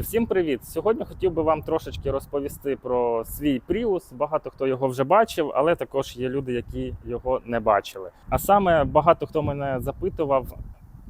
Всім привіт! Сьогодні хотів би вам трошечки розповісти про свій Prius. Багато хто його вже бачив, але також є люди, які його не бачили. А саме багато хто мене запитував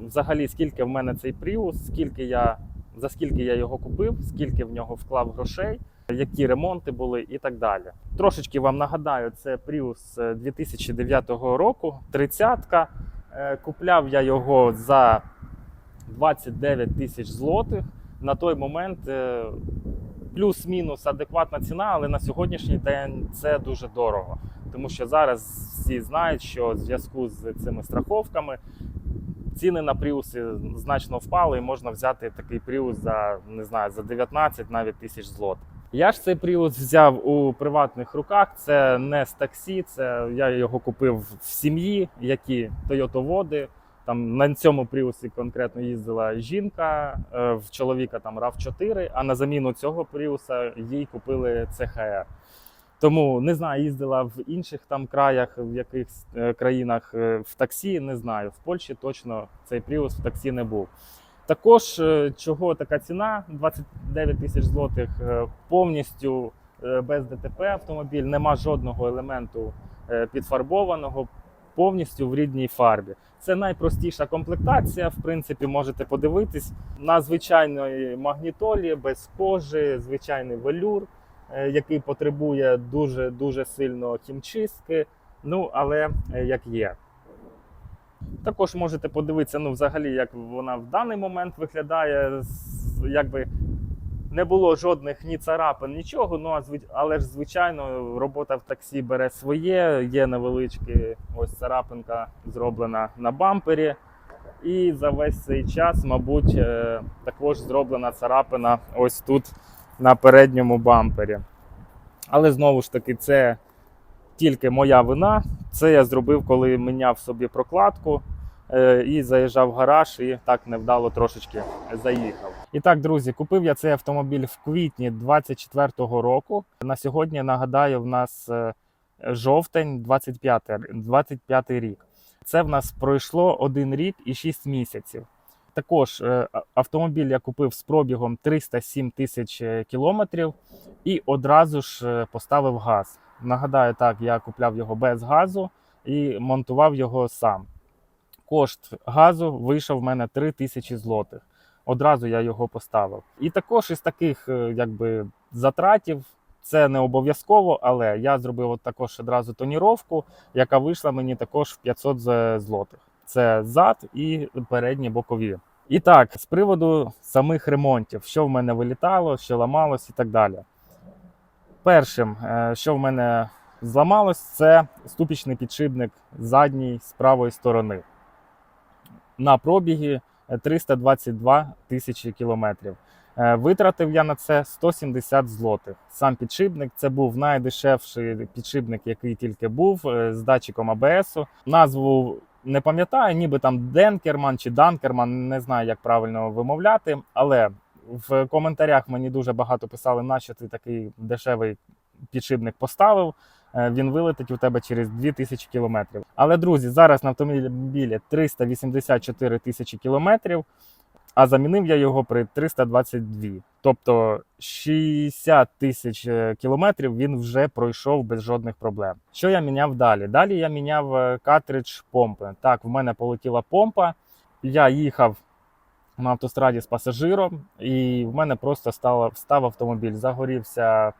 взагалі, скільки в мене цей Prius, скільки я за скільки я його купив, скільки в нього вклав грошей, які ремонти були і так далі. Трошечки вам нагадаю, це Prius 2009 року, 30-ка. Е, Купляв я його за 29 тисяч злотих. На той момент е, плюс-мінус адекватна ціна, але на сьогоднішній день це дуже дорого. Тому що зараз всі знають, що в зв'язку з цими страховками ціни на пріуси значно впали, і можна взяти такий пріус за не знаю за 19 навіть тисяч злот. Я ж цей пріус взяв у приватних руках. Це не з таксі, це я його купив в сім'ї, які Toyota води. Там на цьому пріусі конкретно їздила жінка, е, в чоловіка там rav 4 а на заміну цього пріуса їй купили CHR. Тому не знаю, їздила в інших там краях, в якихось е, країнах е, в таксі, не знаю. В Польщі точно цей пріус в таксі не був. Також чого така ціна 29 тисяч злотих, повністю без ДТП автомобіль, нема жодного елементу підфарбованого, повністю в рідній фарбі. Це найпростіша комплектація. В принципі, можете подивитись на звичайної магнітолі без кожи, звичайний велюр, е, який потребує дуже дуже сильно хімчистки. Ну але е, як є. Також можете подивитися, ну, взагалі, як вона в даний момент виглядає. Якби не було жодних ні царапин, нічого. Ну а але ж звичайно, робота в таксі бере своє. Є невеличкі ось царапинка зроблена на бампері. І за весь цей час, мабуть, е, також зроблена царапина ось тут на передньому бампері. Але знову ж таки, це тільки моя вина. Це я зробив, коли міняв собі прокладку і заїжджав в гараж, і так невдало трошечки заїхав. І так, друзі, купив я цей автомобіль в квітні 24-го року. На сьогодні нагадаю, в нас е, жовтень 25 25 рік. Це в нас пройшло один рік і 6 місяців. Також е, автомобіль я купив з пробігом 307 тисяч е, кілометрів і одразу ж е, поставив газ. Нагадаю, так, я купляв його без газу і монтував його сам. Кошт газу вийшов в мене 3 тисячі злотих. Одразу я його поставив. І також із таких е, якби, затратів це не обов'язково, але я зробив от також одразу тоніровку, яка вийшла мені також в 500 злотих. Це зад і передні бокові. І так, з приводу самих ремонтів, що в мене вилітало, що ламалось і так далі. Першим, е, що в мене зламалось, це ступічний підшипник задній з правої сторони. На пробігі е, 322 тисячі кілометрів. Е, Витратив я на це 170 злотих. Сам підшипник це був найдешевший підшипник, який тільки був е, з датчиком АБС. Назву не пам'ятаю, ніби там Денкерман чи Данкерман, не знаю, як правильно вимовляти. Але в коментарях мені дуже багато писали, нащо ти такий дешевий підшипник поставив. Е, Він вилетить у тебе через 2000 кілометрів. Але друзі, зараз на автомобілі 384 тисячі кілометрів, а замінив я його при 322. Тобто 60 тисяч е, кілометрів він вже пройшов без жодних проблем. Що я міняв далі? Далі я міняв е, картридж помпи. Так, в мене полетіла помпа. Я їхав на автостраді з пасажиром, і в мене просто стало, став автомобіль. Загорівся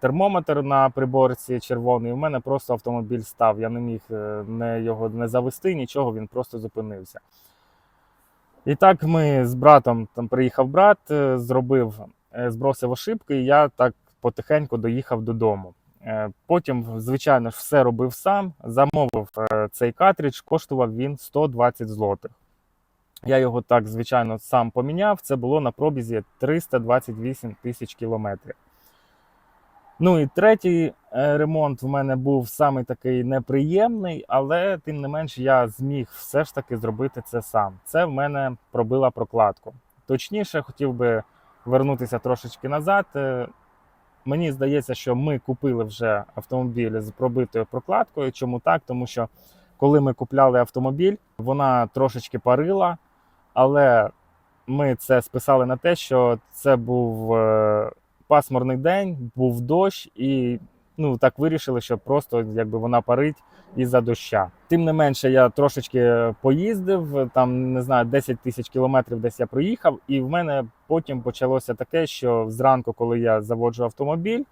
термометр на приборці червоний. У мене просто автомобіль став. Я не міг е, не його не завести, нічого, він просто зупинився. І так ми з братом там приїхав брат, е, зробив, е, збросив ошибки, і я так потихеньку доїхав додому. Потім, звичайно ж, все робив сам, замовив цей картридж, коштував він 120 злотих. Я його так, звичайно, сам поміняв. Це було на пробізі 328 тисяч кілометрів. Ну і третій е, ремонт в мене був саме такий неприємний, але тим не менш я зміг все ж таки зробити це сам. Це в мене пробила прокладку. Точніше, хотів би вернутися трошечки назад. Е, Мені здається, що ми купили вже автомобіль з пробитою прокладкою. Чому так? Тому що коли ми купляли автомобіль, вона трошечки парила, але ми це списали на те, що це був е, пасмурний день, був дощ, і ну так вирішили, що просто якби вона парить із-за доща. Тим не менше, я трошечки поїздив, там не знаю, 10 тисяч кілометрів десь я проїхав, і в мене потім почалося таке, що зранку, коли я заводжу автомобіль,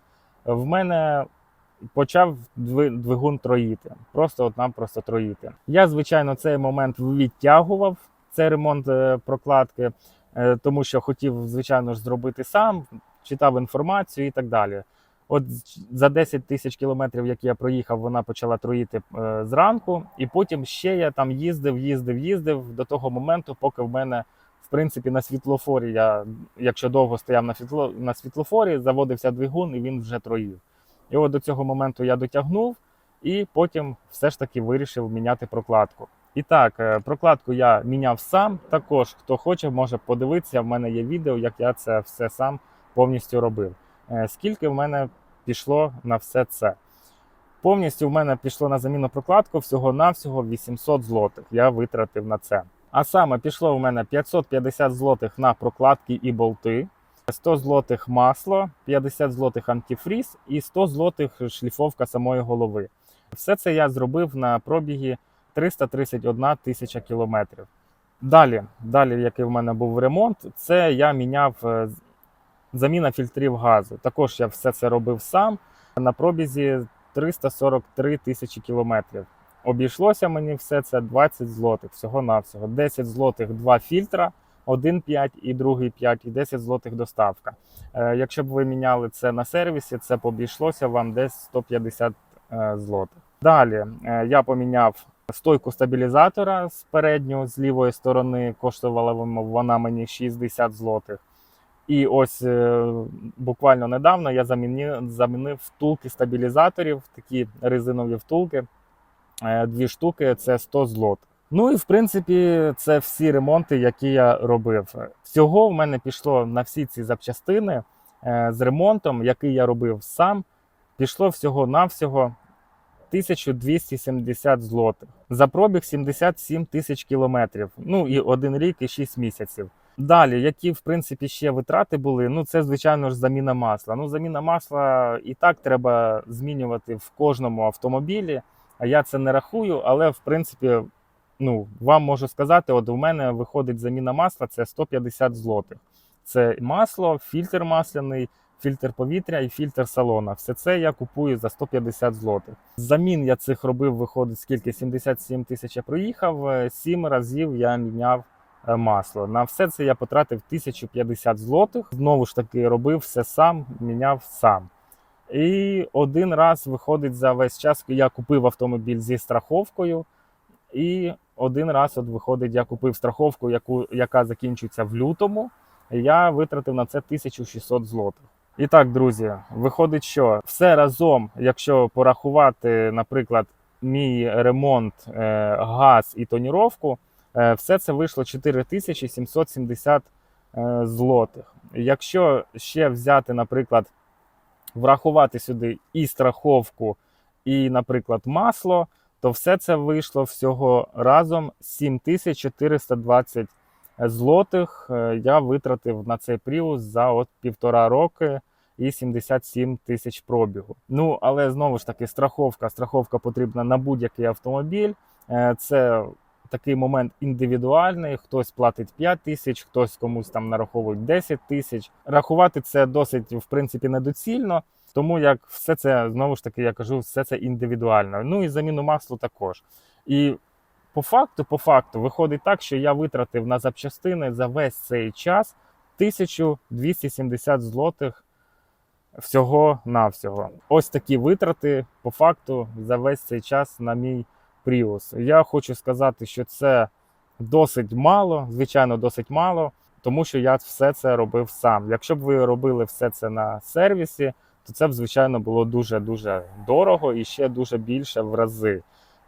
в мене почав двигун троїти. Просто от нам просто троїти. Я, звичайно, цей момент відтягував цей ремонт е, прокладки, е, тому що хотів, звичайно ж, зробити сам, читав інформацію і так далі. От за 10 тисяч кілометрів, які я проїхав, вона почала троїти е, зранку, і потім ще я там їздив, їздив, їздив до того моменту, поки в мене, в принципі, на світлофорі, я, якщо довго стояв на, світло, на світлофорі, заводився двигун і він вже троїв. І от до цього моменту я дотягнув, і потім все ж таки вирішив міняти прокладку. І так, е, прокладку я міняв сам. Також хто хоче, може подивитися. В мене є відео, як я це все сам повністю робив. Е, Скільки в мене пішло на все це? Повністю в мене пішло на заміну прокладку всього-навсього 800 злотих. Я витратив на це. А саме пішло в мене 550 злотих на прокладки і болти, 100 злотих масло, 50 злотих антифріз і 100 злотих шліфовка самої голови. Все це я зробив на пробігі 331 тисяча кілометрів. Далі, далі, який в мене був ремонт, це я міняв е, заміна фільтрів газу. Також я все це робив сам на пробізі 343 тисячі кілометрів. Обійшлося мені все це 20 злотих, всього-навсього. 10 злотих два фільтра, один 5 і другий 5, і 10 злотих доставка. Е, якщо б ви міняли це на сервісі, це б обійшлося вам десь 150 е, злотих. Далі е, я поміняв стойку стабілізатора з передньої, з лівої сторони, коштувала вона мені 60 злотих. І ось е, буквально недавно я замінив, замінив втулки стабілізаторів, такі резинові втулки. Е, Дві штуки це 100 злот. Ну і в принципі, це всі ремонти, які я робив. Всього в мене пішло на всі ці запчастини е, з ремонтом, який я робив сам. Пішло всього-навсього 1270 злотих. За пробіг 77 тисяч кілометрів. Ну і один рік і 6 місяців. Далі, які в принципі ще витрати були, ну це звичайно ж заміна масла. Ну, заміна масла і так треба змінювати в кожному автомобілі. А я це не рахую, але в принципі, ну вам можу сказати, от у мене виходить заміна масла це 150 злотих. Це масло, фільтр масляний, фільтр повітря і фільтр салона. Все це я купую за 150 злотих. Замін я цих робив, виходить скільки? 77 тисяч я проїхав. 7 разів я міняв масло. На все це я потратив 1050 злотих. Знову ж таки, робив все сам, міняв сам. І один раз виходить за весь час, я купив автомобіль зі страховкою. І один раз от виходить, я купив страховку, яку, яка закінчується в лютому. Я витратив на це 1600 злотих. І так, друзі, виходить, що все разом, якщо порахувати, наприклад, мій ремонт, е, газ і тоніровку, е, все це вийшло 4770 е, злотих. Якщо ще взяти, наприклад, врахувати сюди і страховку, і, наприклад, масло, то все це вийшло всього разом 7420 злотих. е, Я витратив на цей пріус за от півтора роки і 77 тисяч пробігу. Ну, але знову ж таки, страховка. Страховка потрібна на будь-який автомобіль. Е, Це такий момент індивідуальний. Хтось платить 5 тисяч, хтось комусь там нараховують 10 тисяч. Рахувати це досить в принципі недоцільно. Тому як все це знову ж таки, я кажу, все це індивідуально. Ну і заміну маслу також. І по факту, по факту, виходить так, що я витратив на запчастини за весь цей час 1270 злотих всього навсього. Ось такі витрати по факту за весь цей час на мій Prius. Я хочу сказати, що це досить мало, звичайно, досить мало, тому що я все це робив сам. Якщо б ви робили все це на сервісі, то це б, звичайно, було дуже-дуже дорого і ще дуже більше в рази.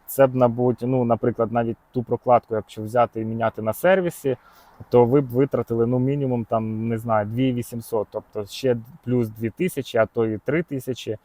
Це б, мабуть, ну, наприклад, навіть ту прокладку, якщо взяти і міняти на сервісі, то ви б витратили ну, мінімум там, не знаю, 2800, тобто ще плюс 2000, а то і 3000.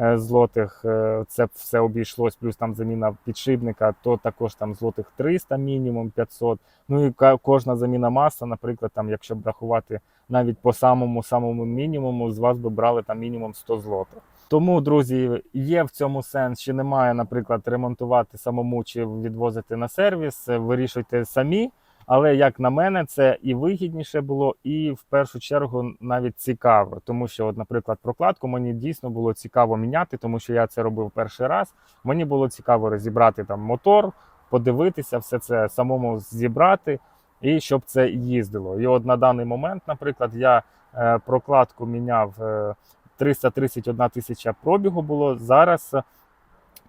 Е, злотих. е, Це все обійшлось, плюс там заміна підшипника, то також там злотих 300 мінімум 500. Ну і кожна заміна масла, наприклад, там, якщо б рахувати навіть по самому самому мінімуму, з вас би брали там мінімум 100 злотих. Тому, друзі, є в цьому сенс, чи немає, наприклад, ремонтувати самому чи відвозити на сервіс, е, вирішуйте самі. Але як на мене, це і вигідніше було, і в першу чергу навіть цікаво. Тому що, от, наприклад, прокладку мені дійсно було цікаво міняти, тому що я це робив перший раз. Мені було цікаво розібрати там мотор, подивитися, все це самому зібрати, і щоб це їздило. І от на даний момент, наприклад, я е, прокладку міняв е, 331 тисяча пробігу було зараз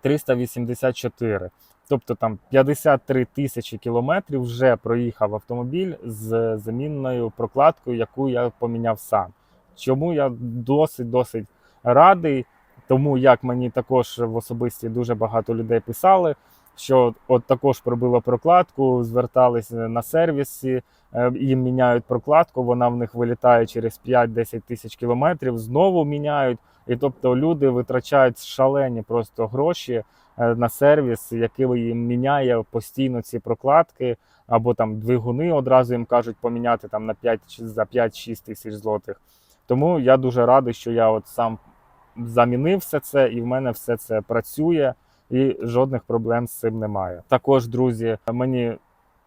384. Тобто там 53 тисячі кілометрів вже проїхав автомобіль з замінною прокладкою, яку я поміняв сам. Чому я досить досить радий, тому як мені також в особисті дуже багато людей писали, що от також пробило прокладку, звертались на сервісі, е, їм міняють прокладку, вона в них вилітає через 5-10 тисяч кілометрів, знову міняють. І тобто люди витрачають шалені просто гроші е, на сервіс, який їм міняє постійно ці прокладки, або там двигуни одразу їм кажуть поміняти там на 5 за 5-6 тисяч злотих. Тому я дуже радий, що я от сам замінив все це, і в мене все це працює, і жодних проблем з цим немає. Також, друзі, мені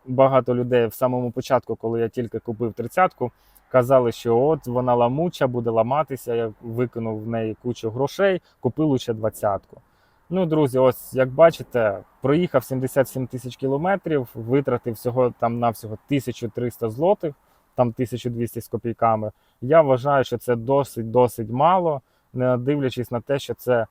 багато людей в самому початку, коли я тільки купив тридцятку, казали, що от вона ламуча, буде ламатися. Я викинув в неї кучу грошей, купив лише двадцятку. Ну, друзі, ось як бачите, проїхав 77 тисяч кілометрів, витратив всього там навсього 1300 злотих, там 1200 з копійками. Я вважаю, що це досить досить мало, не дивлячись на те, що це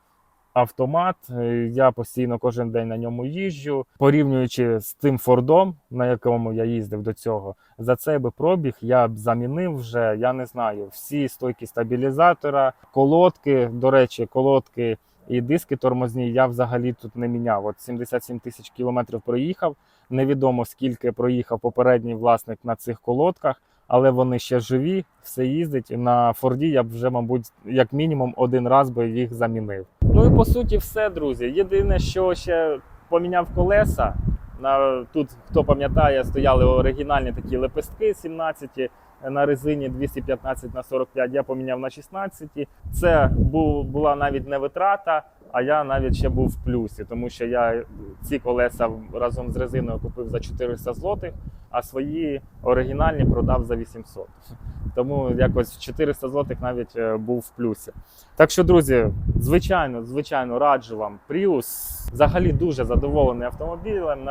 автомат. Е, Я постійно кожен день на ньому їжджу, порівнюючи з тим Фордом, на якому я їздив до цього, за цей би пробіг я б замінив вже, я не знаю, всі стойки стабілізатора, колодки. До речі, колодки і диски тормозні я взагалі тут не міняв. От 77 тисяч кілометрів проїхав. Невідомо скільки проїхав попередній власник на цих колодках, але вони ще живі, все їздить. На Форді я б вже, мабуть, як мінімум один раз би їх замінив. Ну і по суті, все, друзі. Єдине, що ще поміняв колеса. На тут, хто пам'ятає, стояли оригінальні такі лепестки 17 на резині 215 на 45, я поміняв на 16. Це був, була навіть не витрата, а я навіть ще був в плюсі, тому що я ці колеса разом з резиною купив за 400 злотих, а свої оригінальні продав за 800. Тому якось 400 злотих навіть е, був в плюсі. Так що, друзі, звичайно, звичайно, раджу вам Prius. Взагалі дуже задоволений автомобілем.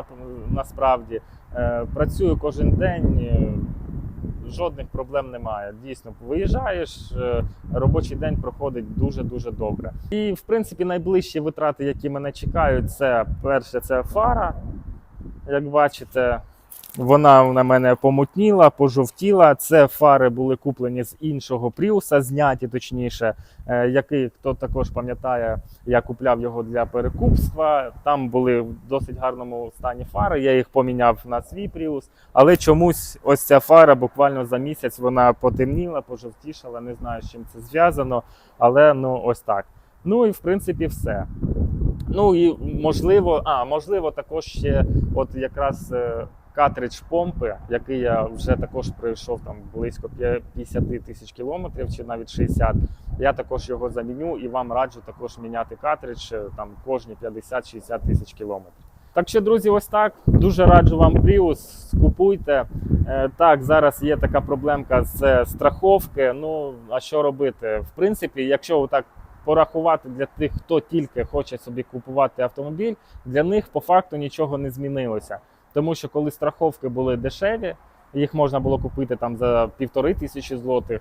Насправді Е, працюю кожен день. Жодних проблем немає. Дійсно, виїжджаєш, е, робочий день проходить дуже дуже добре. І в принципі найближчі витрати, які мене чекають, це перше, це фара. Як бачите, вона на мене помутніла, пожовтіла. Це фари були куплені з іншого Пріуса, зняті точніше, е, який хто також пам'ятає, я купляв його для перекупства. Там були в досить гарному стані фари. Я їх поміняв на свій Пріус. Але чомусь ось ця фара буквально за місяць вона потемніла, пожовтішала. Не знаю, з чим це зв'язано, але ну ось так. Ну і в принципі все. Ну і можливо, а можливо, також ще, от якраз е, картридж помпи, який я вже також пройшов там близько п'я- 50 тисяч кілометрів, чи навіть 60. Я також його заміню і вам раджу також міняти картридж е, там кожні 50-60 тисяч кілометрів. Так що, друзі, ось так. Дуже раджу вам Prius, купуйте. Е, Так, зараз є така проблемка з страховки. Ну а що робити? В принципі, якщо так порахувати для тих, хто тільки хоче собі купувати автомобіль, для них по факту нічого не змінилося. Тому що коли страховки були дешеві, їх можна було купити там за півтори тисячі злотих,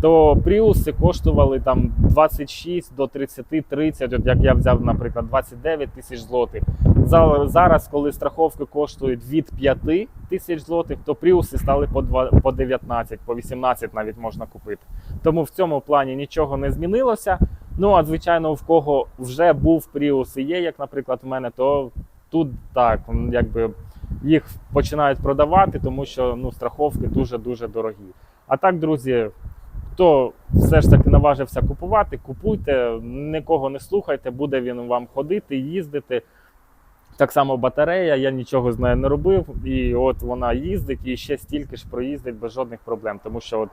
то пріуси коштували там 26 до 30-30, от як я взяв, наприклад, 29 тисяч злотих. Зараз, коли страховки коштують від 5 тисяч злотих, то пріуси стали по, 2, по 19, по 18 навіть можна купити. Тому в цьому плані нічого не змінилося. Ну а звичайно, в кого вже був Prius і є, як, наприклад, в мене, то тут так, якби їх починають продавати, тому що ну, страховки дуже-дуже дорогі. А так, друзі, Хто все ж таки наважився купувати, купуйте, нікого не слухайте, буде він вам ходити, їздити. Так само батарея, я нічого з нею не робив, і от вона їздить і ще стільки ж проїздить без жодних проблем. Тому що от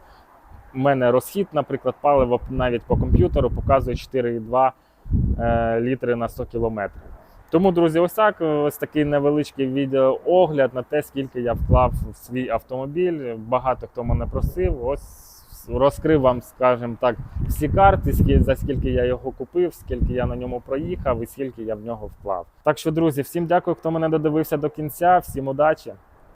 у мене розхід, наприклад, палива навіть по комп'ютеру показує 4,2 е, літри на 100 кілометрів. Тому, друзі, ось так, ось такий невеличкий відеоогляд на те, скільки я вклав в свій автомобіль. Багато хто мене просив. Ось розкрив вам, скажімо так, всі карти, за скільки я його купив, скільки я на ньому проїхав і скільки я в нього вклав. Так що, друзі, всім дякую, хто мене додивився до кінця. Всім удачі!